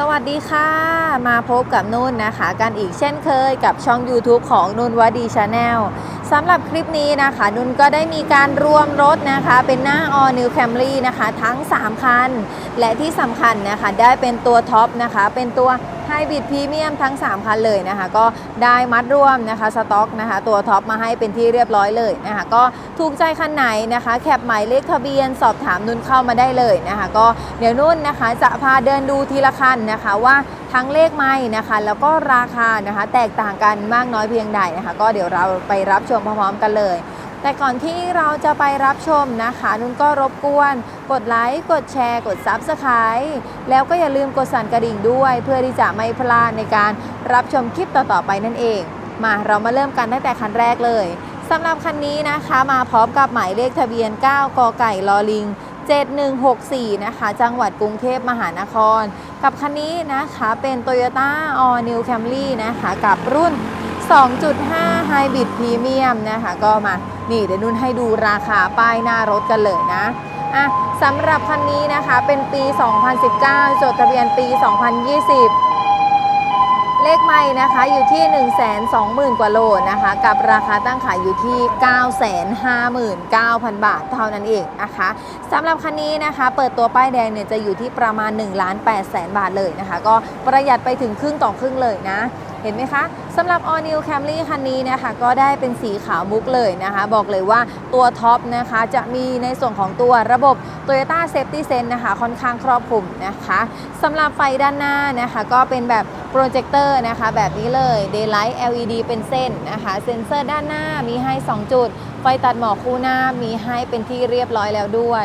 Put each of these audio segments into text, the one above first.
สวัสดีค่ะ มาพบกับนุ่นนะคะ กันอีกเช่นเคยกับช่อง YouTube ของนุ่นวดีชาแนล สำหรับคลิปนี้นะคะ นุ่นก็ได้มีการรวมรถนะคะ เป็นหน้า All New Camry นะคะ ทั้ง 3 คัน และที่สำคัญนะคะ ได้เป็นตัวท็อปนะคะ เป็นตัวไฮบริดพรีเมียมทั้ง 3 คันเลยนะคะ ก็ได้มัดรวมนะคะสต็อกนะคะ ตัวท็อปมาให้เป็นที่เรียบร้อยเลยนะคะ ก็ถูกใจคันไหนนะคะ แคปหมายเลขทะเบียนสอบถามนุ่นเข้ามาได้เลยนะคะ ก็เดี๋ยวนุ่นนะคะจะพาเดินดูทีละคันนะคะว่า ทั้งเลขไม่นะคะ แล้วก็ราคานะคะ แตกต่างกันมากน้อยเพียงใดนะคะ ก็เดี๋ยวเราไปรับชมพร้อมๆกันเลยแต่ก่อนที่เราจะไปรับชมนะคะ นุ่นก็รบกวน กดไลค์กดแชร์กด Subscribe แล้วก็อย่าลืมกดสั่นกระดิ่งด้วย เพื่อที่จะไม่พลาดในการรับชมคลิปต่อๆไปนั่นเอง มาเรามาเริ่มกันตั้งแต่คันแรกเลยสำหรับคันนี้นะคะ มาพร้อมกับหมายเลขทะเบียน 9 กไก่ลอลิง 7164 นะคะ จังหวัดกรุงเทพมหานคร กับคันนี้นะคะเป็น Toyota All New Camry นะคะ กับรุ่น 2.5 Hybrid Premium นะคะ ก็มา นี่เดี๋ยวนุ่นให้ดูราคาป้ายหน้ารถกันเลยนะอะสำหรับคันนี้นะคะเป็นปี 2019 จดทะเบียนปี 2020 เลขไม่นะคะอยู่ที่ 120,000 กว่าโลนะคะ กับราคาตั้งขายอยู่ที่ 959,000 บาทเท่านั้นเองนะคะสำหรับคันนี้นะคะ เปิดตัวป้ายแดงเนี่ยจะอยู่ที่ประมาณ1ล้าน8แสนบาทเลยนะคะ ก็ประหยัดไปถึงครึ่งต่อครึ่งเลยนะเห็นไหมคะสำหรับ All New Camry คันนี้นะคะก็ได้เป็นสีขาวมุกเลยนะคะ บอกเลยว่าตัวท็อปนะคะจะมีในส่วนของตัวระบบ Toyota Safety Sense นะคะค่อนข้างครอบคลุมนะคะสำหรับไฟด้านหน้านะคะก็เป็นแบบโปรเจคเตอร์นะคะแบบนี้เลย Daylight LED เป็นเส้นนะคะเซ็นเซอร์ด้านหน้ามีให้ 2 จุด ไฟตัดหมอกคู่หน้ามีให้เป็นที่เรียบร้อยแล้วด้วย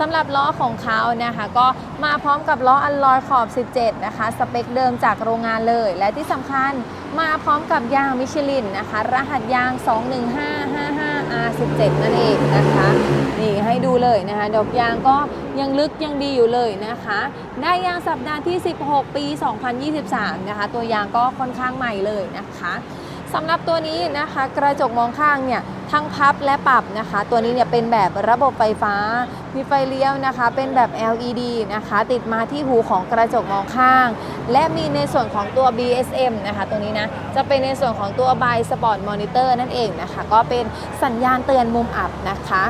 สำหรับล้อของเขานะคะก็มาพร้อมกับล้ออัลลอยขอบ 17 นะคะ สเปคเดิมจากโรงงานเลย และที่สำคัญมาพร้อมกับยางมิชลินนะคะ รหัสยาง 21555R17 นั่นเองนะคะ นี่ให้ดูเลยนะคะ ดอกยางก็ยังลึกยังดีอยู่เลยนะคะ ได้ยางสัปดาห์ที่ 16 ปี 2023 นะคะ ตัวยางก็ค่อนข้างใหม่เลยนะคะสำหรับตัวนี้นะคะกระจกมองข้างเนี่ยทั้งพับและปรับนะคะ ตัวนี้เนี่ยเป็นแบบระบบไฟฟ้า มีไฟเลี้ยวนะคะ เป็นแบบ LED นะคะ ติดมาที่หูของกระจกมองข้าง และมีในส่วนของตัว BSM นะคะตัวนี้นะ จะเป็นในส่วนของตัว By Sport Monitor นั่นเองนะคะ ก็เป็นสัญญาณเตือนมุมอับนะคะ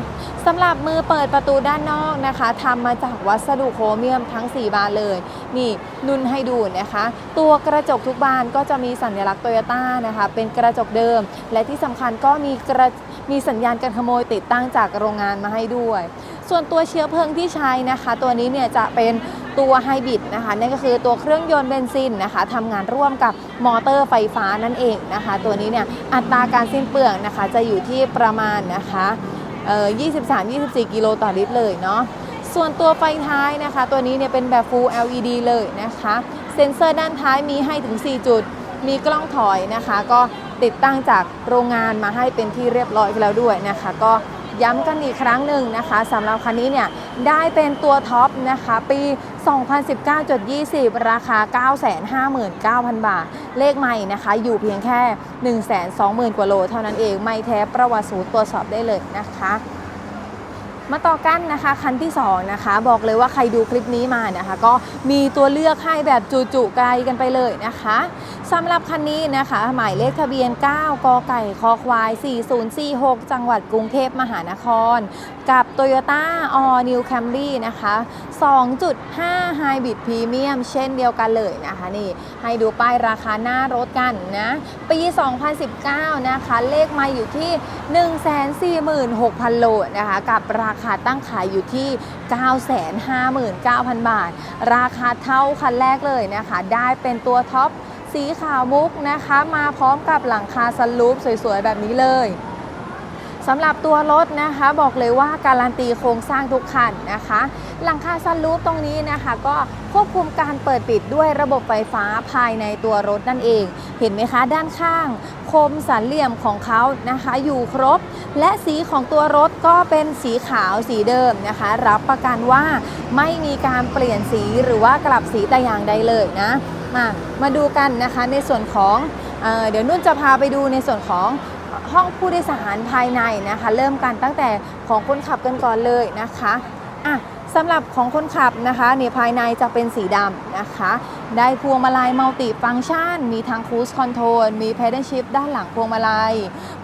สำหรับมือเปิดประตูด้านนอกนะคะทำมาจากวัสดุโครเมียมทั้ง 4 บานเลย นี่นุ่นให้ดูนะคะ ตัวกระจกทุกบานก็จะมีสัญลักษณ์โตโยต้านะคะ เป็นกระจกเดิม และที่สำคัญก็มีกระมีสัญญาณการขโมยติดตั้งจากโรงงานมาให้ด้วย ส่วนตัวเชื้อเพลิงที่ใช้นะคะ ตัวนี้เนี่ยจะเป็นตัวไฮบริดนะคะนั่นก็คือตัวเครื่องยนต์เบนซินนะคะทำงานร่วมกับมอเตอร์ไฟฟ้านั่นเองนะคะ ตัวนี้เนี่ยอัตราการสิ้นเปลืองนะคะ จะอยู่ที่ประมาณนะคะเอ่อ23-24 กิโลต่อลิตรเลยเนาะส่วนตัวไฟท้ายนะคะ ตัวนี้เนี่ยเป็นแบบ Full LED เลยนะคะ เซ็นเซอร์ด้านท้ายมีให้ถึง 4 จุด มีกล้องถอยนะคะ ก็ติดตั้งจากโรงงานมาให้เป็นที่เรียบร้อยแล้วด้วยนะคะ ก็ ย้ำกันอีกครั้งหนึ่งนะคะสำหรับคันนี้เนี่ยได้เป็นตัวท็อปนะคะปี 2019.20 ราคา 959,000 บาท เลขใหม่นะคะ อยู่เพียงแค่ 120,000 กว่าโล เท่านั้นเองไม่แท้ประวัติศูนย์ตรวจสอบได้เลยนะคะ มาต่อกันนะคะคันที่2นะคะบอกเลยว่าใครดูคลิปนี้มานะคะ ก็มีตัวเลือกให้แบบจุๆไกลกันไปเลยนะคะสำหรับคันนี้นะคะ หมายเลขทะเบียน 9 กไก่คอควาย 4046 จังหวัดกรุงเทพมหานคร กับ Toyota All New Camry นะคะ 2.5 Hybrid Premium เช่นเดียวกันเลยนะคะนี่ให้ดูป้ายราคาหน้ารถกันนะปี 2019 นะคะ เลขมาอยู่ที่ 146,000 โลนะคะกับราคาตั้งขายอยู่ที่ 959,000 บาท ราคาเท่าคันแรกเลยนะคะ ได้เป็นตัวท็อปสีขาวมุกนะคะ มาพร้อมกับหลังคาสลูปสวยๆ แบบนี้เลย สำหรับตัวรถนะคะบอกเลยว่าการันตีโครงสร้างทุกคันนะคะ หลังคาซันรูฟตรงนี้นะคะ ก็ควบคุมการเปิดปิดด้วยระบบไฟฟ้าภายในตัวรถนั่นเอง เห็นไหมคะ ด้านข้างคมสันเหลี่ยมของเขานะคะ อยู่ครบ และสีของตัวรถก็เป็นสีขาวสีเดิมนะคะ รับประกันว่าไม่มีการเปลี่ยนสีหรือว่ากลับสีแต่อย่างใดเลยนะ มามาดูกันนะคะในส่วนของเออเดี๋ยวนุ่นจะพาไปดูในส่วนของ ห้องผู้โดยสารภายในนะคะ เริ่มกันตั้งแต่ของคนขับกันก่อนเลยนะคะอะสำหรับของคนขับนะคะเนี่ยภายในจะเป็นสีดำนะคะ ได้พวงมาลัยมัลติฟังชัน มีทั้ง Cruise Control มี Pedal Shift ด้านหลังพวงมาลัย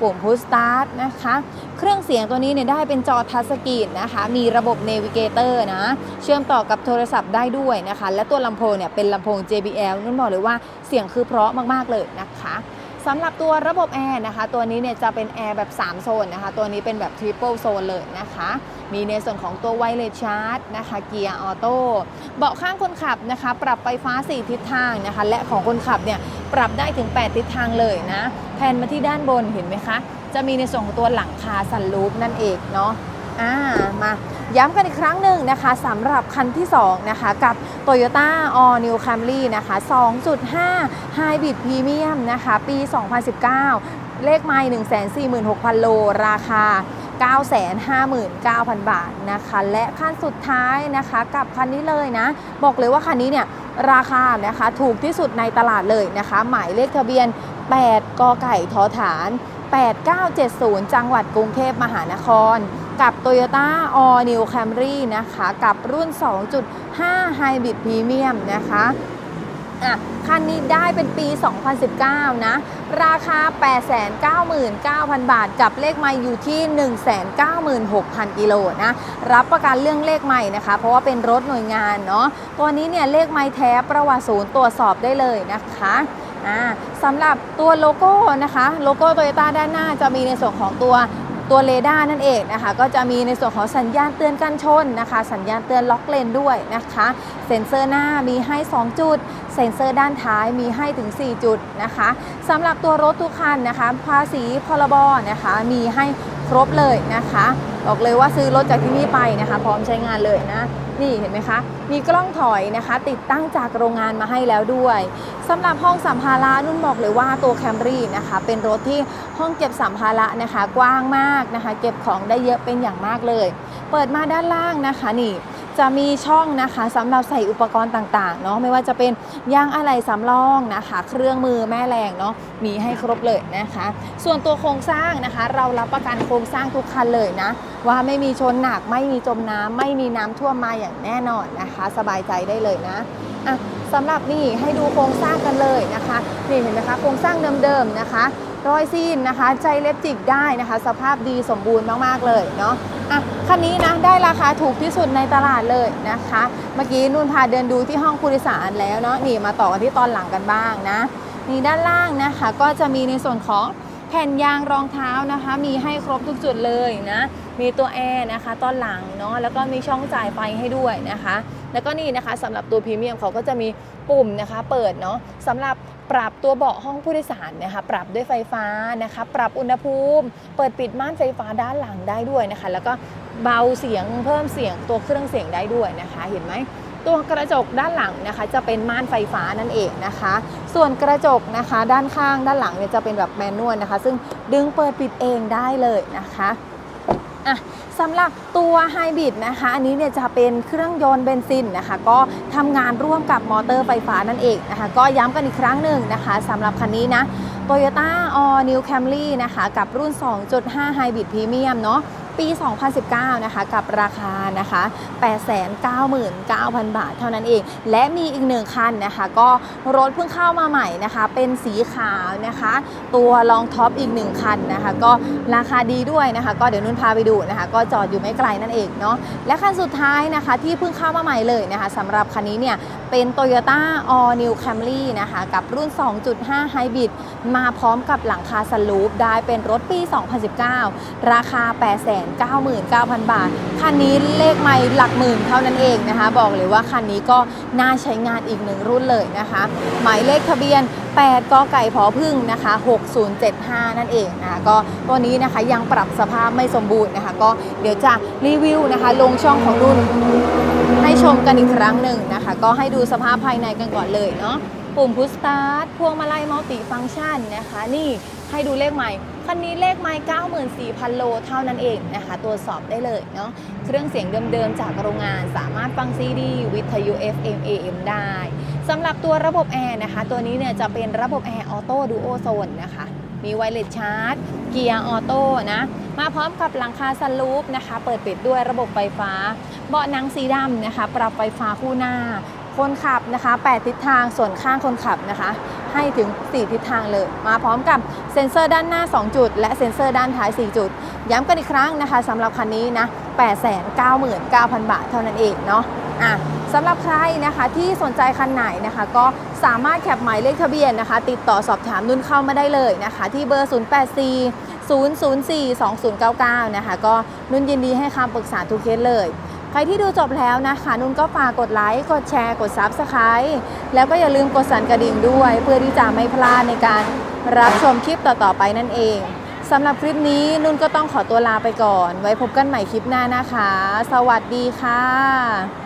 ปุ่ม Push Start นะคะ เครื่องเสียงตัวนี้เนี่ยได้เป็นจอทัชสกรีนนะคะ มีระบบ Navigator นะ เชื่อมต่อกับโทรศัพท์ได้ด้วยนะคะ และตัวลำโพงเนี่ยเป็นลำโพง JBL นุ่นบอกเลยว่าเสียงคือเพราะมากๆเลยนะคะ สำหรับตัวระบบแอร์นะคะ ตัวนี้เนี่ยจะเป็นแอร์แบบ 3 โซนนะคะ ตัวนี้เป็นแบบ Triple Zone เลยนะคะ มีในส่วนของตัวไวเลสชาร์จนะคะ เกียร์ออโต้ เบาะข้างคนขับนะคะ ปรับไฟฟ้า 4 ทิศทางนะคะ และของคนขับเนี่ยปรับได้ถึง 8 ทิศทางเลยนะแผ่นมาที่ด้านบนเห็นไหมคะ จะมีในส่วนของตัวหลังคาสันลูปนั่นเองเนาะ อ่า มา ย้ำกันอีกครั้งหนึ่งนะคะสำหรับคันที่ 2 นะคะ กับ Toyota All New Camry นะคะ 2.5 Hybrid Premium นะคะ ปี 2019 เลขไมล์146,000 โล ราคา 959,000 บาทนะคะ และคันสุดท้ายนะคะกับคันนี้เลยนะ บอกเลยว่าคันนี้เนี่ยราคานะคะถูกที่สุดในตลาดเลยนะคะ หมายเลขทะเบียน 8 กไก่ทอฐาน 8970 จังหวัดกรุงเทพมหานคร กับ Toyota All New Camry นะคะ กับรุ่น 2.5 Hybrid Premium นะคะอะคันนี้ได้เป็นปี 2019 นะ ราคา 899,000 บาท กับเลขไมล์อยู่ที่ 196,000 กิโลนะ รับประกันเรื่องเลขไมล์นะคะ เพราะว่าเป็นรถหน่วยงานเนาะ ตัวนี้เนี่ยเลขไมล์แท้ประวัติศูนย์ตรวจสอบได้เลยนะคะอ่าสำหรับตัวโลโก้นะคะ โลโก้โตโยต้าด้านหน้าจะมีในส่วนของตัว ตัวเรดาร์นั่นเองนะคะ ก็จะมีในส่วนของสัญญาณเตือนกันชนนะคะ สัญญาณเตือนล็อกเลนด้วยนะคะ เซ็นเซอร์หน้ามีให้ 2 จุด เซ็นเซอร์ด้านท้ายมีให้ถึง 4 จุดนะคะสำหรับตัวรถทุกคันนะคะ ภาษีพรบนะคะ มีให้ครบเลยนะคะ บอกเลยว่าซื้อรถจากที่นี่ไปนะคะ พร้อมใช้งานเลยนะ นี่เห็นไหมคะ มีกล้องถอยนะคะ ติดตั้งจากโรงงานมาให้แล้วด้วยสำหรับห้องสัมภาระนุ่นบอกเลยว่าตัวแคมรี่นะคะ เป็นรถที่ห้องเก็บสัมภาระนะคะ กว้างมากนะคะ เก็บของได้เยอะเป็นอย่างมากเลย เปิดมาด้านล่างนะคะนี่ จะมีช่องนะคะสำหรับใส่อุปกรณ์ต่างๆเนาะไม่ว่าจะเป็นยางอะไหล่สำรองนะคะ เครื่องมือแม่แรงเนาะมีให้ครบเลยนะคะ ส่วนตัวโครงสร้างนะคะ เรารับประกันโครงสร้างทุกคันเลยนะ ว่าไม่มีชนหนักไม่มีจมน้ำไม่มีน้ำท่วมมาอย่างแน่นอนนะคะ สบายใจได้เลยนะอะสำหรับนี่ให้ดูโครงสร้างกันเลยนะคะนี่เห็นไหมคะโครงสร้างเดิมๆนะคะ รอยซีนนะคะ ใจเล็บจิกได้นะคะ สภาพดีสมบูรณ์มากๆเลยเนาะอะคันนี้นะได้ราคาถูกที่สุดในตลาดเลยนะคะ เมื่อกี้นุ่นพาเดินดูที่ห้องผู้โดยสารแล้วเนาะนี่มาต่อกันที่ตอนหลังกันบ้างนะนี่ด้านล่างนะคะก็จะมีในส่วนของแผ่นยางรองเท้านะคะ มีให้ครบทุกจุดเลยนะมีตัวแอร์นะคะตอนหลังเนาะแล้วก็มีช่องจ่ายไฟให้ด้วยนะคะ แล้วก็นี่นะคะสำหรับตัวพรีเมียมเขาก็จะมีปุ่มนะคะ เปิดเนาะสำหรับ ปรับตัวเบาะห้องผู้โดยสารนะคะปรับด้วยไฟฟ้านะคะปรับอุณหภูมิ เปิดปิดม่านไฟฟ้าด้านหลังได้ด้วยนะคะ แล้วก็เบาเสียงเพิ่มเสียงตัวเครื่องเสียงได้ด้วยนะคะ เห็นไหมตัวกระจกด้านหลังนะคะจะเป็นม่านไฟฟ้านั่นเองนะคะ ส่วนกระจกนะคะ ด้านข้างด้านหลังเนี่ยจะเป็นแบบแมนนวลนะคะ ซึ่งดึงเปิดปิดเองได้เลยนะคะ อะสำหรับตัวไฮบริดนะคะ อันนี้เนี่ยจะเป็นเครื่องยนต์เบนซินนะคะ ก็ทำงานร่วมกับมอเตอร์ไฟฟ้านั่นเองนะคะ ก็ย้ำกันอีกครั้งหนึ่งนะคะสำหรับคันนี้นะ Toyota All New Camry นะคะ กับรุ่น 2.5 Hybrid Premium เนาะ ปี 2019 นะคะ กับราคานะคะ 899,000 บาทเท่านั้นเอง และมีอีกหนึ่งคันนะคะ ก็รถเพิ่งเข้ามาใหม่นะคะ เป็นสีขาวนะคะ ตัวลองท็อปอีกหนึ่งคันนะคะ ก็ราคาดีด้วยนะคะ ก็เดี๋ยวนุ่นพาไปดูนะคะ ก็จอดอยู่ไม่ไกลนั่นเองเนาะ และคันสุดท้ายนะคะ ที่เพิ่งเข้ามาใหม่เลยนะคะสำหรับคันนี้เนี่ย เป็น Toyota All New Camry นะคะ กับรุ่น 2.5 Hybrid มาพร้อมกับหลังคาสลูปได้เป็นรถปี 2019 ราคา 8 0 0 0 99,000 บาท คันนี้เลขไม่หลักหมื่นเท่านั้นเองนะคะ บอกเลยว่าคันนี้ก็น่าใช้งานอีกหนึ่งรุ่นเลยนะคะ หมายเลขทะเบียน 8กไก่พอพึ่งนะคะ 6075 นั่นเองนะคะก็ตัวนี้นะคะยังปรับสภาพไม่สมบูรณ์นะคะ ก็เดี๋ยวจะรีวิวนะคะ ลงช่องของรุ่นให้ชมกันอีกครั้งหนึ่งนะคะ ก็ให้ดูสภาพภายในกันก่อนเลยเนาะปุ่มพุ s สตาร์ทพวงมาลัยมัลติฟัง c t ชันนะคะ นี่ให้ดูเลขใหม่ คันนี้เลขไมล์94,000 โลเท่านั้นเองนะคะตรวจสอบได้เลยเนาะเครื่องเสียงเดิมๆจากโรงงานสามารถฟังซีดีวิทยุ FM AM ได้สำหรับตัวระบบแอร์นะคะ ตัวนี้เนี่ยจะเป็นระบบแอร์ออโต้ดูโอโซนนะคะมีไวเลสชาร์จ เกียร์ออโต้นะ มาพร้อมกับหลังคาสลูปนะคะ เปิดปิดด้วยระบบไฟฟ้า เบาะหนังสีดำนะคะ ปรับไฟฟ้าคู่หน้า คนขับนะคะ 8 ทิศทางส่วนข้างคนขับนะคะ ให้ถึง 4 ทิศทางเลย มาพร้อมกับเซ็นเซอร์ด้านหน้า 2 จุด และเซ็นเซอร์ด้านท้าย 4 จุด ย้ำกันอีกครั้งนะคะสำหรับคันนี้นะ 899,000 บาทเท่านั้นเองเนาะอะสำหรับใครนะคะที่สนใจคันไหนนะคะ ก็สามารถแคปหมายเลขทะเบียนนะคะ ติดต่อสอบถามนุ่นเข้ามาได้เลยนะคะ ที่เบอร์ 084 004 2099 นะคะ ก็นุ่นยินดีให้คำปรึกษาทุกเคสเลย ใครที่ดูจบแล้วนะคะนุ่นก็ฝากกดไลค์กดแชร์ กด Subscribe แล้วก็อย่าลืมกดสั่นกระดิ่งด้วย เพื่อที่จะไม่พลาดในการรับชมคลิปต่อๆไปนั่นเองสำหรับคลิปนี้นุ่นก็ต้องขอตัวลาไปก่อน ไว้พบกันใหม่คลิปหน้านะคะ สวัสดีค่ะ